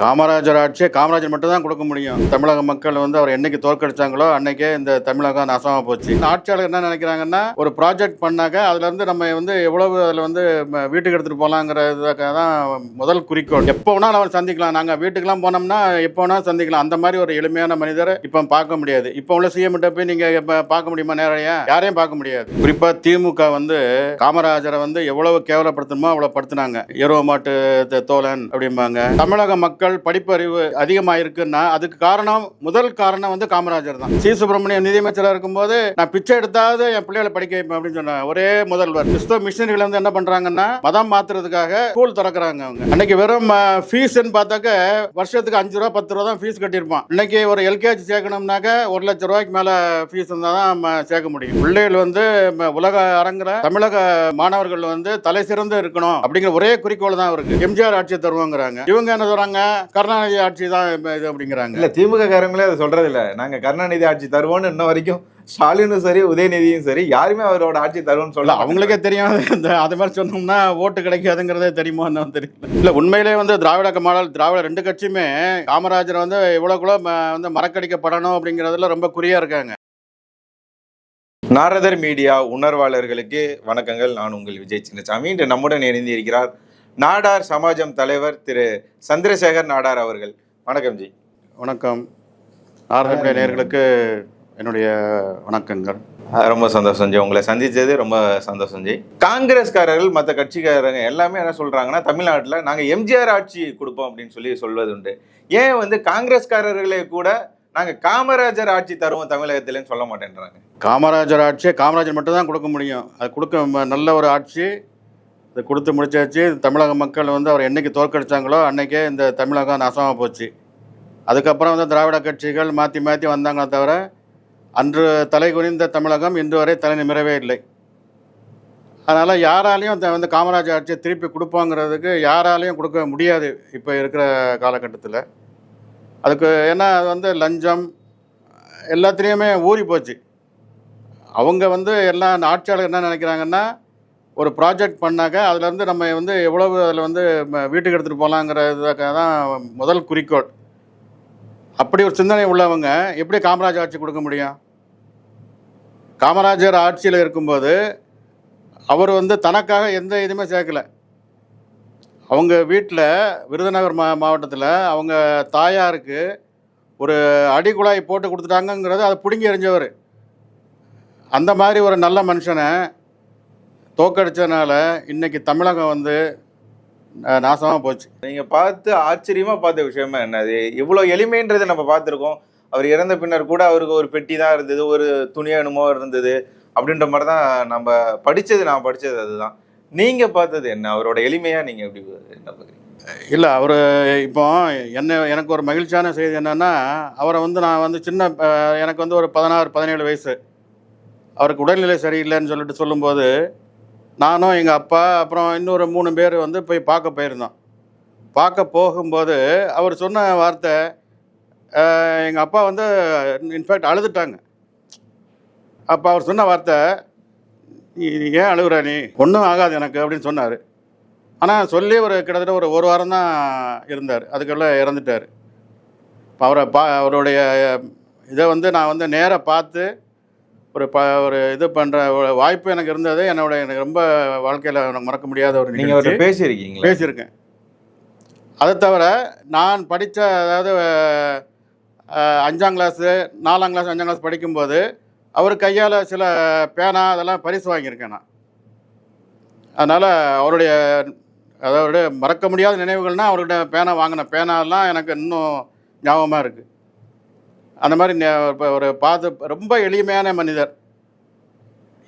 காமராஜர் ஆட்சியை காமராஜர் மட்டும் தான் கொடுக்க முடியும். தமிழக மக்கள் வந்து அவர் என்னைக்கு தோற்கடிச்சாங்களோ அன்னைக்கே இந்த தமிழகம் நாசமா போச்சு. இந்த ஆட்சியாளர் என்ன நினைக்கிறாங்கன்னா ஒரு ப்ராஜெக்ட் பண்ணாக்க அதுல இருந்து நம்ம வந்து எவ்வளவு அதுல வந்து வீட்டுக்கு எடுத்துட்டு போகலாங்கிறதுக்காக தான் முதல் குறிக்கோள். எப்போ வேணாலும் அவர் சந்திக்கலாம். நாங்க வீட்டுக்கெல்லாம் போனோம்னா எப்போ வேணாலும் சந்திக்கலாம். அந்த மாதிரி ஒரு எளிமையான மனிதரை இப்போ பார்க்க முடியாது. இப்போ உள்ள சிஎம் போய் நீங்க பார்க்க முடியுமா நேரடியா? யாரையும் பார்க்க முடியாது. குறிப்பா திமுக வந்து காமராஜரை வந்து எவ்வளவு கேவலப்படுத்தணுமோ அவ்வளவு படுத்துனாங்க. எருவ மாட்டு த- தோழன் அப்படிம்பாங்க. தமிழக மக்கள் மக்கள் படிப்பறிவு அதிகமாக இருக்குன்னா அதுக்கு காரணம் முதல் காரணம் வந்து காமராஜர் தான். சி. சுப்பிரமணியம் நிதியமைச்சராக இருக்கும்போது நான் பிச்சை எடுத்தாவது என் பிள்ளைகளை படிக்க வைப்பேன் அப்படின்னு சொன்னாங்க. ஒரே முதல்வர். கிறிஸ்தவ மிஷினரிகள் வந்து என்ன பண்றாங்கன்னா மதம் மாத்துறதுக்காக ஸ்கூல் திறக்கிறாங்க அவங்க. அன்னைக்கு வெறும் ஃபீஸ்ன்னு பார்த்தாக்க வருஷத்துக்கு அஞ்சு ரூபா பத்து ரூபா தான் ஃபீஸ் கட்டியிருப்பான். இன்னைக்கு ஒரு எல்கேஜி சேர்க்கணும்னாக்க ஒரு லட்சம் ரூபாய்க்கு மேல ஃபீஸ் இருந்தால் தான் நம்ம சேர்க்க முடியும். பிள்ளைகள் வந்து உலக அரங்குற தமிழக மாணவர்கள் வந்து தலை சிறந்து இருக்கணும் அப்படிங்கிற ஒரே குறிக்கோள் தான் இருக்கு எம்ஜிஆர் ஆட்சி தருவாங்கிறாங்க. இவங்க என்ன சொல்றாங்க? கருணாநிதி ஆட்சி தான் இது அப்படிங்கிறாங்க. இல்ல திமுக காரங்களே அதை சொல்றது இல்ல நாங்க கருணாநிதி ஆட்சி தருவோம்னு இன்ன வரைக்கும் ஸ்டாலினும் சரி உதயநிதியும் சரி யாருமே அவரோட ஆட்சி தருவோம்னு சொல்ல அவங்களுக்கே தெரியும். இந்த அது மாதிரி சொன்னோம்னா ஓட்டு கிடைக்காதுங்கிறதே தெரியுமோ என்னன்னு தெரியல. இல்ல உண்மையிலே வந்து திராவிட மாடல் திராவிட ரெண்டு கட்சியுமே காமராஜர் வந்து இவ்வளவுக்குள்ள ம- வந்து மறக்கடிக்கப்படணும் அப்படிங்கறதுல ரொம்ப குறியா இருக்காங்க. நாரதர் மீடியா உணர்வாளர்களுக்கு வணக்கங்கள். நான் உங்கள் விஜய் சின்னசாமி. இன்று நம்முடன் இணைந்து இருக்கிறார் நாடார் சமாஜம் தலைவர் திரு சந்திரசேகர் நாடார் அவர்கள். வணக்கம் ஜி. வணக்கம். ஆர்எம்டைய நேர்களுக்கு என்னுடைய வணக்கங்கள். ரொம்ப சந்தோஷம் ஜி. உங்களை சந்திச்சது ரொம்ப சந்தோஷம் ஜி. காங்கிரஸ்காரர்கள் மற்ற கட்சிக்காரங்க எல்லாமே என்ன சொல்றாங்கன்னா தமிழ்நாட்டில் நாங்கள் எம்ஜிஆர் ஆட்சி கொடுப்போம் அப்படின்னு சொல்லி சொல்வது உண்டு ஏன் வந்து காங்கிரஸ்காரர்களே கூட நாங்கள் காமராஜர் ஆட்சி தருவோம் தமிழகத்திலன்னு சொல்ல மாட்டேன்றாங்க? காமராஜர் ஆட்சியை காமராஜர் மட்டும் தான் கொடுக்க முடியும். அது கொடுக்க நல்ல ஒரு ஆட்சி இது கொடுத்து முடிச்சாச்சு. தமிழக மக்கள் வந்து அவர் என்னைக்கு தோற்கடிச்சாங்களோ அன்றைக்கே இந்த தமிழகம் நாசமாக போச்சு. அதுக்கப்புறம் வந்து திராவிட கட்சிகள் மாற்றி மாற்றி வந்தாங்களே தவிர அன்று தலை குனிந்த தமிழகம் இன்று வரை தலை நிமிரவே இல்லை. அதனால் யாராலையும் த- வந்து காமராஜர் ஆட்சியை திருப்பி கொடுப்போங்கிறதுக்கு யாராலையும் கொடுக்க முடியாது இப்போ இருக்கிற காலகட்டத்தில். அதுக்கு ஏன்னா அது வந்து லஞ்சம் எல்லாத்துலேயுமே ஊறி போச்சு அவங்க வந்து எல்லாம் ஆட்சியாளர் என்ன நினைக்கிறாங்கன்னா ஒரு ப்ராஜெக்ட் பண்ணாக்க அதுலேருந்து நம்ம வந்து எவ்வளவு அதில் வந்து ம- வீட்டுக்கு எடுத்துகிட்டு போகலாங்கிறதுக்காக தான் முதல் குறிக்கோள். அப்படி ஒரு சிந்தனை உள்ளவங்க எப்படி காமராஜர் ஆட்சி கொடுக்க முடியும்? காமராஜர் ஆட்சியில் இருக்கும்போது அவர் வந்து தனக்காக எந்த இதுவுமே சேர்க்கல. அவங்க வீட்டில் விருதுநகர் மா மாவட்டத்தில் அவங்க தாயாருக்கு ஒரு அடிக்குழாய் போட்டு கொடுத்துட்டாங்கங்கிறது அதை பிடுங்கி எறிஞ்சவர். அந்த மாதிரி ஒரு நல்ல மனுஷனை தோக்கடிச்சதுனால இன்னைக்கு தமிழகம் வந்து நாசமாக போச்சு. நீங்க பார்த்து ஆச்சரியமா பார்த்த விஷயமா என்னது இவ்வளவு எளிமைன்றதை நம்ம பார்த்துருக்கோம். அவர் இறந்த பின்னர் கூட அவருக்கு ஒரு பெட்டி தான் இருந்தது ஒரு துணி என்னமோ இருந்தது அப்படின்ற மாதிரி தான் நம்ம படிச்சது நான் படிச்சது அதுதான். நீங்க பார்த்தது என்ன? அவரோட எளிமையா நீங்க எப்படி என்ன பாக்குறீங்க இல்லை அவர் இப்போ என்ன எனக்கு ஒரு மகிழ்ச்சியான செய்தி என்னன்னா அவரை வந்து நான் வந்து சின்ன எனக்கு வந்து ஒரு பதினாறு பதினேழு வயசு. அவருக்கு உடல்நிலை சரியில்லைன்னு சொல்லிட்டு சொல்லும்போது நானும் எங்கள் அப்பா அப்புறம் இன்னொரு மூணு பேர் வந்து போய் பார்க்க போயிருந்தோம். பார்க்க போகும்போது அவர் சொன்ன வார்த்தை எங்கள் அப்பா வந்து இன்ஃபேக்ட் அழுதுட்டாங்க. அப்போ அவர் சொன்ன வார்த்தை நீ ஏன் அழுகுற நீ? ஒன்றும் ஆகாது எனக்கு அப்படின்னு சொன்னார். ஆனால் சொல்லி ஒரு கிட்டத்தட்ட ஒரு ஒரு வாரம் தான் இருந்தார். அதுக்குள்ளே இறந்துட்டார். இப்போ அவரை பா அவருடைய இதை வந்து நான் வந்து நேராக பார்த்து ஒரு ப ஒரு இது பண்ணுற வாய்ப்பு எனக்கு இருந்தது. என்னோட எனக்கு ரொம்ப வாழ்க்கையில் எனக்கு மறக்க முடியாத ஒரு நீங்க நிகழ்ச்சி. அவர்கிட்ட பேசியிருக்கீங்களா? பேசியிருக்கேன். அதை தவிர நான் படித்த அதாவது அஞ்சாம் கிளாஸு நாலாம் கிளாஸ் அஞ்சாம் கிளாஸ் படிக்கும்போது அவர் கையால் சில பேனா அதெல்லாம் பரிசு வாங்கியிருக்கேன் நான். அதனால் அவருடைய அதாவது மறக்க முடியாத நினைவுகள்னால் அவர்கிட்ட பேனா வாங்கின பேனாலாம் எனக்கு இன்னும் ஞாபகமாக இருக்குது அந்த மாதிரி ஒரு பாது ரொம்ப எளிமையான மனிதர்.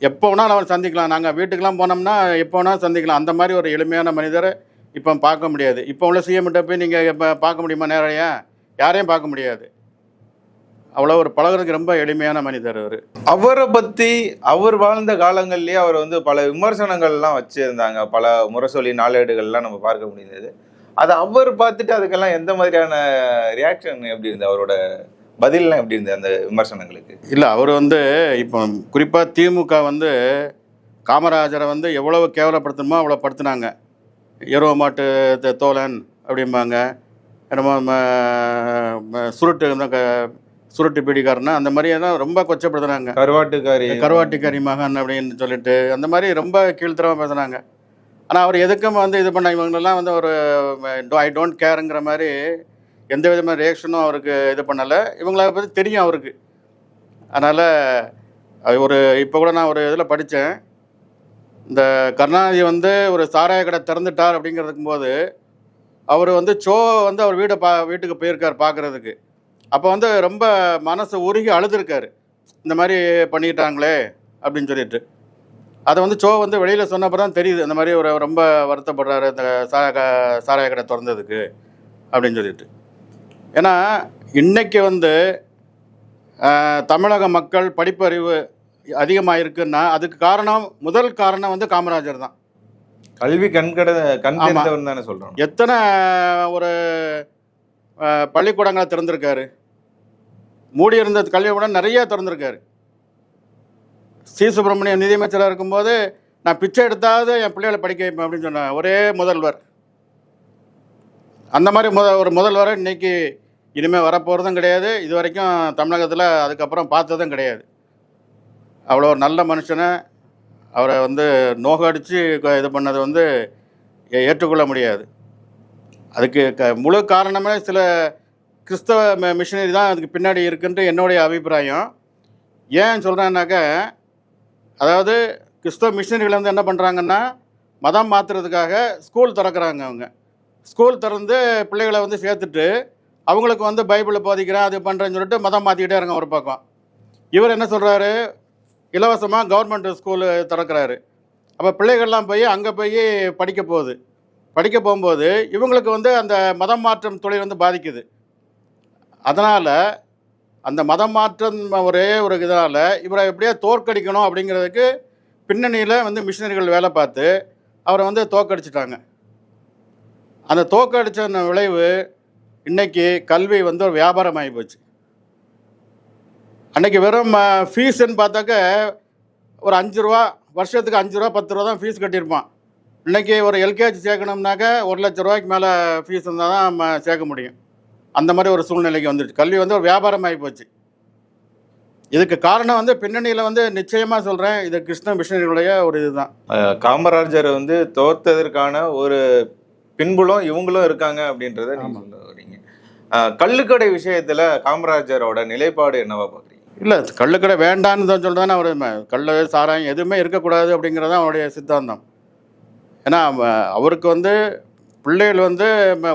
எப்போ வேணாலும் அவர் சந்திக்கலாம். நாங்கள் வீட்டுக்கெலாம் போனோம்னா எப்போ வேணாலும் சந்திக்கலாம். அந்த மாதிரி ஒரு எளிமையான மனிதரை இப்போ பார்க்க முடியாது. இப்போ உள்ள சிஎம் போய் நீங்கள் இப்போ பார்க்க முடியுமா நேரடியா? யாரையும் பார்க்க முடியாது. அவ்வளோ ஒரு பழகுறதுக்கு ரொம்ப எளிமையான மனிதர் அவர். அவரை பற்றி அவர் வாழ்ந்த காலங்கள்லேயே அவர் வந்து பல விமர்சனங்கள்லாம் வச்சுருந்தாங்க. பல முரசொலி நாளேடுகள்லாம் நம்ம பார்க்க முடிந்தது. அதை அவர் பார்த்துட்டு அதுக்கெல்லாம் எந்த மாதிரியான ரியாக்ஷன் எப்படி இருந்தது அவரோட பதில்லாம் எப்படி இருந்தது அந்த விமர்சனங்களுக்கு? இல்லை அவர் வந்து இப்போ குறிப்பாக திமுக வந்து காமராஜரை வந்து எவ்வளவு கேவலப்படுத்தணுமோ அவ்வளோ படுத்துனாங்க. எருவ மாட்டு த- தோழன் அப்படிம்பாங்க. நம்ம சுருட்டு சுருட்டு பீடிக்காரனா அந்த மாதிரி எல்லாம் ரொம்ப கொச்சப்படுத்துனாங்க. கருவாட்டுக்காரி. கருவாட்டுக்கறி மகன் அப்படின்னு சொல்லிட்டு அந்த மாதிரி ரொம்ப கீழ்த்தரமாக பேசுனாங்க. ஆனால் அவர் எதுக்கும் வந்து இது பண்ண இவங்களெல்லாம் வந்து ஒரு ஐ டோன்ட் கேருங்கிற மாதிரி எந்த விதமான ரியாக்ஷனும் அவருக்கு இது பண்ணலை. இவங்கள பற்றி தெரியும் அவருக்கு. அதனால் அது ஒரு இப்போ கூட நான் ஒரு இதில் படித்தேன் இந்த கருணாநிதி வந்து ஒரு சாராய கடை திறந்துட்டார் அப்படிங்கிறதுக்கு போது அவர் வந்து சோ வந்து அவர் வீடை பா வீட்டுக்கு போயிருக்கார் பார்க்குறதுக்கு அப்போ வந்து ரொம்ப மனசு உருகி அழுதுருக்காரு. இந்த மாதிரி பண்ணிட்டாங்களே அப்படின்னு சொல்லிட்டு. அதை வந்து சோ வந்து வெளியில் சொன்னப்போ தான் தெரியுது. இந்த மாதிரி ஒரு ரொம்ப வருத்தப்படுறாரு இந்த சா க- சாராய கடை திறந்ததுக்கு அப்படின்னு சொல்லிட்டு. ஏன்னா இன்னைக்கு வந்து தமிழக மக்கள் படிப்பறிவு அதிகமாக இருக்குன்னா அதுக்கு காரணம் முதல் காரணம் வந்து காமராஜர் தான். கல்வி கண்கட கண். தெரிந்தவன் தானே சொல்றோம். எத்தனை ஒரு பள்ளிக்கூடங்களை திறந்திருக்காரு. மூடி இருந்த கல்விக்கூடம் நிறைய திறந்திருக்காரு. சி. சுப்பிரமணியம் நிதியமைச்சராக இருக்கும்போது நான் பிச்சை எடுத்தாவது என் பிள்ளைகளை படிக்க வைப்பேன் அப்படின்னு சொன்ன ஒரே முதல்வர். அந்த மாதிரி முத ஒரு முதல்வர் இன்னைக்கு இனிமேல் வரப்போகிறதும் கிடையாது. இது வரைக்கும் தமிழகத்தில் அதுக்கப்புறம் பார்த்ததும் கிடையாது. அவ்வளோ நல்ல மனுஷனை அவரை வந்து நோகடிச்சு இது பண்ணது வந்து ஏ- ஏற்றுக்கொள்ள முடியாது. அதுக்கு க முழு காரணமே சில கிறிஸ்தவ மிஷினரி தான் அதுக்கு பின்னாடி இருக்குன்ட்டு என்னுடைய அபிப்பிராயம். ஏன் சொல்கிறேன்னாக்க அதாவது கிறிஸ்தவ மிஷினரிகள் வந்து என்ன பண்ணுறாங்கன்னா மதம் மாற்றுறதுக்காக ஸ்கூல் திறக்கிறாங்க அவங்க. ஸ்கூல் திறந்து பிள்ளைகளை வந்து சேர்த்துட்டு அவங்களுக்கு வந்து பைபிளை போதிக்கிறேன் அது பண்ணுறேன்னு சொல்லிட்டு மதம் மாற்றிக்கிட்டே இருங்க ஒரு பக்கம். இவர் என்ன சொல்கிறாரு இலவசமாக கவர்மெண்ட் ஸ்கூலு திறக்கிறாரு. அப்போ பிள்ளைகள்லாம் போய் அங்கே போய் படிக்க போகுது. படிக்க போகும்போது இவங்களுக்கு வந்து அந்த மதம் மாற்றம் தொழில் வந்து பாதிக்குது. அதனால் அந்த மதம் மாற்றம் ஒரே ஒரு இதனால் இவரை எப்படியா தோற்கடிக்கணும் அப்படிங்கிறதுக்கு பின்னணியில் வந்து மிஷினரிகள் வேலை பார்த்து அவரை வந்து தோற்கடிச்சிட்டாங்க. அந்த தோற்கடிச்ச விளைவு இன்னைக்கு கல்வி வந்து ஒரு வியாபாரம் ஆகி போச்சு. அன்னைக்கு வெறும் ஃபீஸுன்னு பார்த்தாக்க ஒரு அஞ்சு ரூபா வருஷத்துக்கு அஞ்சு ரூபா பத்து ரூபா தான் ஃபீஸ் கட்டியிருப்பான். இன்னைக்கு ஒரு எல்கேஜி சேர்க்கணும்னாக்க ஒரு லட்ச ரூபாய்க்கு மேலே ஃபீஸ் இருந்தால் தான் நம்ம சேர்க்க முடியும். அந்த மாதிரி ஒரு சூழ்நிலைக்கு வந்துடுச்சு கல்வி வந்து ஒரு வியாபாரம் ஆகி போச்சு. இதுக்கு காரணம் வந்து பின்னணியில் வந்து நிச்சயமாக சொல்கிறேன் இது கிருஷ்ண மிஷனரிகளுடைய ஒரு இதுதான். காமராஜர் வந்து தோத்ததற்கான ஒரு பின்புலம் இவங்களும் இருக்காங்க அப்படின்றத நீங்க சொல்ல வரீங்க. அஹ் கள்ளுக்கடை விஷயத்துல காமராஜரோட நிலைப்பாடு என்னவா பாக்குறீங்க இல்லை கள்ளுக்கடை வேண்டான்னு தான் அவர் கல் சாராயம் எதுவுமே இருக்கக்கூடாது அப்படிங்கிறது தான் அவருடைய சித்தாந்தம். ஏன்னா அவருக்கு வந்து பிள்ளைகள் வந்து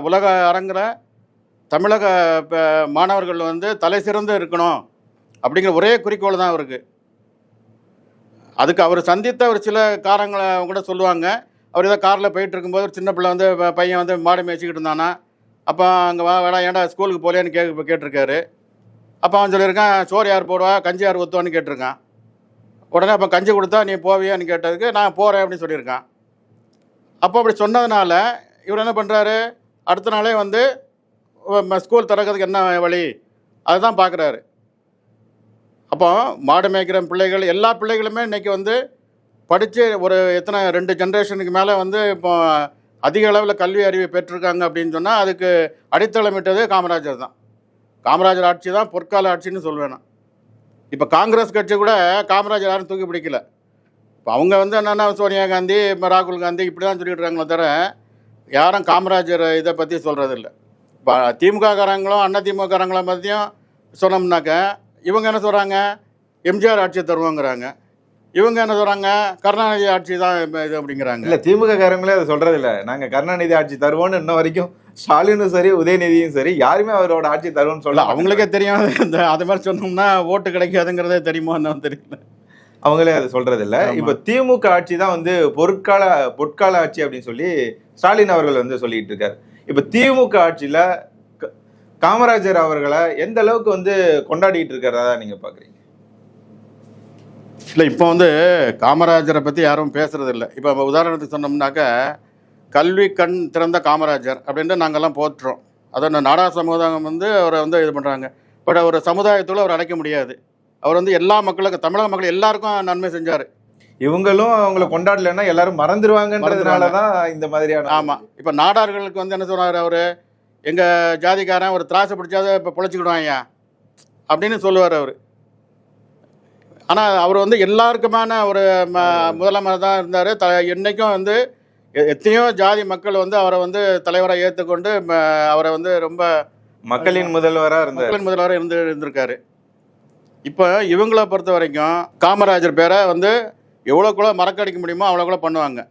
உலக அரங்கில் தமிழக மாணவர்கள் வந்து தலை சிறந்து இருக்கணும் அப்படிங்கிற ஒரே குறிக்கோள் தான் அவருக்கு. அதுக்கு அவர் சந்தித்த ஒரு சில காரங்களை கூட சொல்லுவாங்க. அவர் ஏதோ காரில் போயிட்டு இருக்கும்போது ஒரு சின்ன பிள்ளை வந்து பையன் வந்து மாடு மேய்ச்சிக்கிட்டு இருந்தானா அப்போ அங்கே வா வேடா ஏன்டா ஸ்கூலுக்கு போலேன்னு கே கேட்டிருக்காரு. அப்போ அவன் சொல்லியிருக்கான் சோறு யார் போடுவா? கஞ்சி யார் ஊற்றுவான்னு கேட்டிருக்கான். உடனே அப்போ கஞ்சி கொடுத்தா நீ போவியான்னு கேட்டதுக்கு நான் போகிறேன் அப்படின்னு சொல்லியிருக்கான். அப்போ அப்படி சொன்னதுனால இவர் என்ன பண்ணுறாரு அடுத்த நாளே வந்து ஸ்கூல் திறக்கிறதுக்கு என்ன வழி? அதுதான் பார்க்குறாரு அப்போ மாடு மேய்க்கிற பிள்ளைகள் எல்லா பிள்ளைகளுமே இன்றைக்கி வந்து படித்து ஒரு எத்தனை ரெண்டு ஜென்ரேஷனுக்கு மேலே வந்து இப்போ அதிக அளவில் கல்வி அறிவை பெற்றிருக்காங்க அப்படின்னு சொன்னால் அதுக்கு அடித்தளமிட்டது காமராஜர் தான். காமராஜர் ஆட்சி தான் பொற்கால ஆட்சின்னு சொல்வேன் நான். இப்போ காங்கிரஸ் கட்சி கூட காமராஜர் யாரும் தூக்கி பிடிக்கல. இப்போ அவங்க வந்து என்னென்னா சோனியா காந்தி இப்போ ராகுல் காந்தி இப்படி தான் சொல்லிட்டு இருக்காங்களே தவிர யாரும் காமராஜர் இதை பற்றி சொல்கிறதில்ல இப்போ திமுககாரங்களும் அண்ணா திமுககாரங்களும் பற்றியும் சொன்னோம்னாக்க இவங்க என்ன சொல்கிறாங்க எம்ஜிஆர் ஆட்சி தருவோங்கிறாங்க. இவங்க என்ன சொல்கிறாங்க கருணாநிதி ஆட்சி தான் இது அப்படிங்கிறாங்க. இல்ல திமுக காரங்களே அதை சொல்றது இல்ல. நாங்க கருணாநிதி ஆட்சி தருவோம்னு இன்ன வரைக்கும் ஸ்டாலினும் சரி உதயநிதியும் சரி யாருமே அவரோட ஆட்சி தருவோம்னு சொல்ல அவங்களுக்கே தெரியும். இந்த அது மாதிரி சொன்னோம்னா ஓட்டு கிடைக்காதுங்கிறதே தெரியுமா என்னன்னு தெரியல. அவங்களே அதை சொல்றது இல்ல. இப்ப திமுக ஆட்சி தான் வந்து பொற்கால பொற்கால ஆட்சி அப்படின்னு சொல்லி ஸ்டாலின் அவர்கள் வந்து சொல்லிட்டு இருக்காரு. இப்ப திமுக ஆட்சியில காமராஜர் அவர்களை எந்த அளவுக்கு வந்து கொண்டாடிட்டு இருக்கிறதா நீங்க பாக்குறீங்க? இல்லை இப்போ வந்து காமராஜரை பற்றி யாரும் பேசுறது இல்லை இப்போ உதாரணத்துக்கு சொன்னோம்னாக்க கல்வி கண் திறந்த காமராஜர் அப்படின்ட்டு நாங்கள்லாம் போற்றுறோம். அதான் நாடா சமுதாயம் வந்து அவரை வந்து இது பண்ணுறாங்க பட் ஒரு சமுதாயத்தோடு அவர் அடைக்க முடியாது. அவர் வந்து எல்லா மக்களுக்கும் தமிழக மக்கள் எல்லாருக்கும் நன்மை செஞ்சார். இவங்களும் அவங்கள கொண்டாடலைன்னா எல்லாரும் மறந்துருவாங்கன்றதுனால தான் இந்த மாதிரியான ஆமாம் இப்போ நாடார்களுக்கு வந்து என்ன சொல்றாரு அவர்? எங்கள் ஜாதிக்காரன் ஒரு திராசை பிடிச்சாத இப்போ பொழைச்சிக்கிடுவாங்க அப்படின்னு சொல்லுவார் அவர். ஆனால் அவர் வந்து எல்லாருக்குமான ஒரு ம முதலமைச்சர் தான் இருந்தார். த என்றைக்கும் வந்து எத்தனையோ ஜாதி மக்கள் வந்து அவரை வந்து தலைவராக ஏற்றுக்கொண்டு அவரை வந்து ரொம்ப மக்களின் முதல்வரா இருந்தார். மக்களின் முதல்வராக இருந்து இருந்திருக்காரு. இப்போ இவங்கள பொறுத்த வரைக்கும் காமராஜர் பேரை வந்து எவ்வளோக்குள்ள மறக்கடிக்க முடியுமோ அவ்வளோக்குள்ள பண்ணுவாங்க.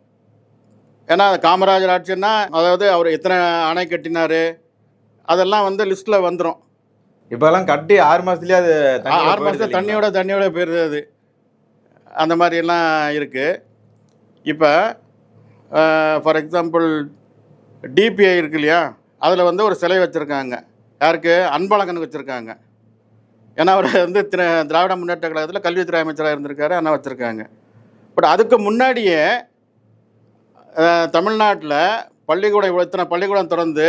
ஏன்னா காமராஜர் ஆட்சின்னா அதாவது அவர் எத்தனை அணை கட்டினாரு அதெல்லாம் வந்து லிஸ்ட்டில் வந்துடும் இப்பெல்லாம் கட்டி ஆறு மாசத்துலயே அது ஆறு போயிடுது மாதத்துல? தண்ணியோட தண்ணியோட போயிருது அது. அந்த மாதிரியெல்லாம் இருக்குது இப்போ ஃபார் எக்ஸாம்பிள் டிபிஐ இருக்கு இல்லையா? அதில் வந்து ஒரு சிலை வச்சுருக்காங்க. யாருக்கு? அன்பழகனுக்கு வச்சுருக்காங்க. ஏன்னா அவர் வந்து திர- திராவிட முன்னேற்ற கழகத்தில் கல்வித்துறை அமைச்சராக இருந்திருக்காரு ஆனால் வச்சுருக்காங்க. பட் அதுக்கு முன்னாடியே தமிழ்நாட்டில் பள்ளிக்கூடம் இவ்வளோ இத்தனை பள்ளிக்கூடம் திறந்து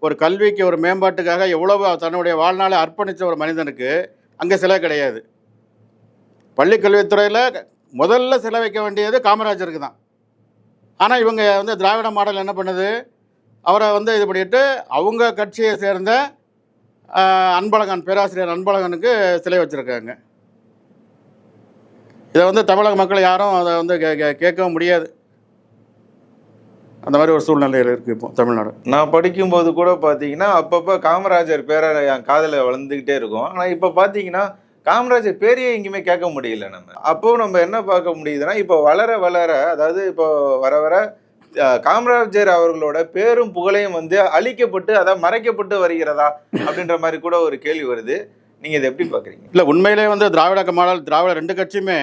ஒரு கல்விக்கு ஒரு மேம்பாட்டுக்காக எவ்வளவு தன்னுடைய வாழ்நாளை அர்ப்பணித்த ஒரு மனிதனுக்கு அங்கே சிலை கிடையாது. பள்ளி கல்வித்துறையில் முதல்ல சிலை வைக்க வேண்டியது காமராஜருக்கு தான். ஆனால் இவங்க வந்து திராவிட மாடல் என்ன பண்ணுது? அவரை வந்து இது பண்ணிட்டு அவங்க கட்சியை சேர்ந்த அன்பழகன் பேராசிரியர் அன்பழகனுக்கு சிலை வச்சுருக்காங்க. இதை வந்து தமிழக மக்கள் யாரும் அதை வந்து கே- கேட்கவும் முடியாது. அந்த மாதிரி ஒரு சூழ்நிலையில் இருக்குது இப்போ தமிழ்நாடு. நான் படிக்கும்போது கூட பாத்தீங்கன்னா அப்பப்ப காமராஜர் பேரை என் காதுல வளர்ந்துகிட்டே இருக்கும். ஆனா இப்ப பாத்தீங்கன்னா காமராஜர் பேரையே எங்கேயுமே கேட்க முடியல நம்ம. அப்போ நம்ம என்ன பார்க்க முடியுதுன்னா இப்போ வளர வளர அதாவது இப்போ வர வர காமராஜர் அவர்களோட பேரும் புகழையும் வந்து அழிக்கப்பட்டு அதாவது மறைக்கப்பட்டு வருகிறதா அப்படின்ற மாதிரி கூட ஒரு கேள்வி வருது. நீங்க இதை எப்படி பாக்குறீங்க இல்லை உண்மையிலே வந்து திராவிட க- மாடல் திராவிட ரெண்டு கட்சியுமே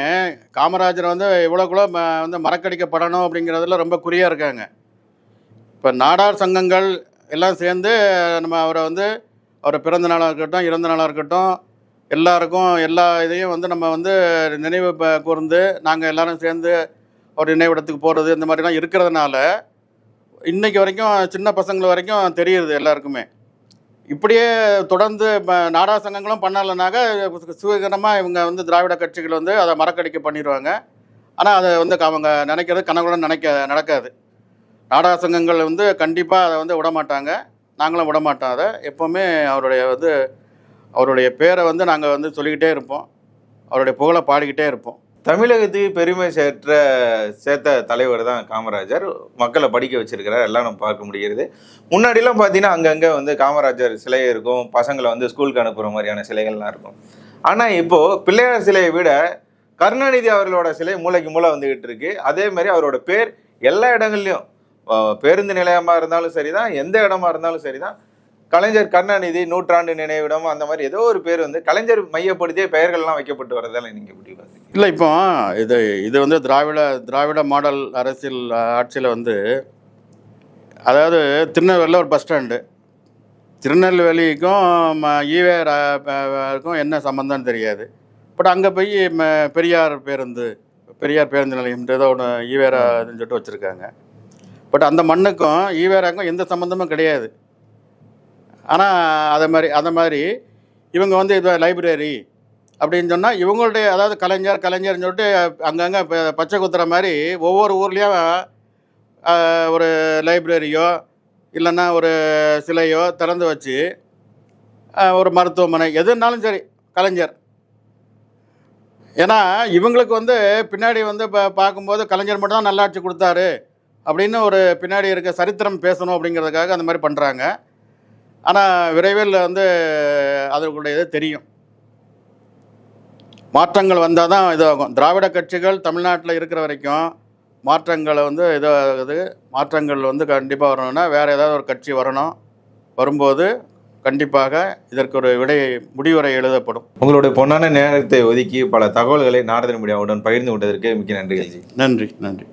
காமராஜர் வந்து எவ்வளோக்குள்ள ம- வந்து மறக்கடிக்கப்படணும் அப்படிங்கிறதுல ரொம்ப குறியாக இருக்காங்க. இப்போ நாடார் சங்கங்கள் எல்லாம் சேர்ந்து நம்ம அவரை வந்து அவரை பிறந்த நாளாக இருக்கட்டும் இறந்த நாளாக இருக்கட்டும் எல்லாருக்கும் எல்லா இதையும் வந்து நம்ம வந்து நினைவு ப- கூர்ந்து நாங்கள் எல்லாரும் சேர்ந்து ஒரு நினைவிடத்துக்கு போகிறது இந்த மாதிரிலாம் இருக்கிறதுனால இன்றைக்கு வரைக்கும் சின்ன பசங்கள் வரைக்கும் தெரியுது எல்லாருக்குமே. இப்படியே தொடர்ந்து இப்போ நாடக சங்கங்களும் பண்ணலைனாக்க சுதந்திரமாக இவங்க வந்து திராவிட கட்சிகள் வந்து அதை மறக்கடிக்க பண்ணிடுவாங்க ஆனால் அதை வந்து க- அவங்க நினைக்கிறது கனவுடன் நினைக்க நடக்காது. நாடக சங்கங்கள் வந்து கண்டிப்பாக அதை வந்து விட மாட்டாங்க நாங்களும் விட மாட்டோம் அதை. எப்போவுமே அவருடைய வந்து அவருடைய பேரை வந்து நாங்கள் வந்து சொல்லிக்கிட்டே இருப்போம். அவருடைய புகழை பாடிக்கிட்டே இருப்போம். தமிழகத்துக்கு பெருமை சேர்த்த சேர்த்த தலைவர் தான் காமராஜர். மக்களை படிக்க வச்சிருக்கிறார். எல்லாம் நம்ம பார்க்க முடிகிறது. முன்னாடிலாம் பார்த்தீங்கன்னா அங்கங்கே வந்து காமராஜர் சிலை இருக்கும். பசங்களை வந்து ஸ்கூலுக்கு அனுப்புகிற மாதிரியான சிலைகள்லாம் இருக்கும். ஆனால் இப்போது பிள்ளையார் சிலையை விட கருணாநிதி அவர்களோட சிலை மூளைக்கு மூளை வந்துக்கிட்டு இருக்கு. அதே மாதிரி அவரோட பேர் எல்லா இடங்கள்லையும் பேருந்து நிலையமா இருந்தாலும் சரிதான் எந்த இடமா இருந்தாலும் சரிதான். கலைஞர் கருணாநிதி நூற்றாண்டு நினைவிடம் அந்த மாதிரி ஏதோ ஒரு பேர் வந்து கலைஞர் மையப்படுத்தியே பெயர்கள்லாம் வைக்கப்பட்டு வரதால நீங்க எப்படி பாக்குறீங்க இல்லை இப்போ இது இது வந்து திராவிட திராவிட மாடல் அரசியல் ஆட்சியில் வந்து அதாவது திருநெல்வேலியில் ஒரு பஸ் ஸ்டாண்டு. திருநெல்வேலிக்கும் ம- ஈவேராக்கும் என்ன சம்மந்தம்னு தெரியாது. பட் அங்கே போய் ம- பெரியார் பேருந்து பெரியார் பேருந்து நிலையம் ஏதோ ஒன்று ஈவேரா சொல்லிட்டு வச்சுருக்காங்க. பட் அந்த மண்ணுக்கும் ஈவேராக்கும் எந்த சம்மந்தமும் கிடையாது. ஆனால் அதை மாதிரி அந்த மாதிரி இவங்க வந்து இது லைப்ரரி அப்படின்னு சொன்னால் இவங்களுடைய அதாவது கலைஞர் கலைஞர்னு சொல்லிட்டு அங்கங்கே பச்சை குத்துற மாதிரி ஒவ்வொரு ஊர்லேயும் ஒரு லைப்ரரியோ இல்லைன்னா ஒரு சிலையோ திறந்து வச்சு ஒரு மருத்துவமனை எதுனாலும் சரி கலைஞர். ஏன்னா இவங்களுக்கு வந்து பின்னாடி வந்து இப்போ பார்க்கும்போது கலைஞர் மட்டும் தான் நல்லாட்சி கொடுத்தாரு. அப்படின்னு ஒரு பின்னாடி இருக்க சரித்திரம் பேசணும் அப்படிங்கிறதுக்காக அந்த மாதிரி பண்ணுறாங்க ஆனால் விரைவில் வந்து அதற்குடைய இது தெரியும். மாற்றங்கள் வந்தால் தான் இதாகும். திராவிட கட்சிகள் தமிழ்நாட்டில் இருக்கிற வரைக்கும் மாற்றங்களை வந்து இதாகுது. மாற்றங்கள் வந்து கண்டிப்பாக வரணும்னா வேறு ஏதாவது ஒரு கட்சி வரணும். வரும்போது கண்டிப்பாக இதற்கு ஒரு விடை முடிவுரை எழுதப்படும். உங்களுடைய பொன்னான நேரத்தை ஒதுக்கி பல தகவல்களை நாரதன் மீடியாவுடன் பகிர்ந்து கொண்டதற்கு மிக்க நன்றிகள் ஜி. நன்றி நன்றி.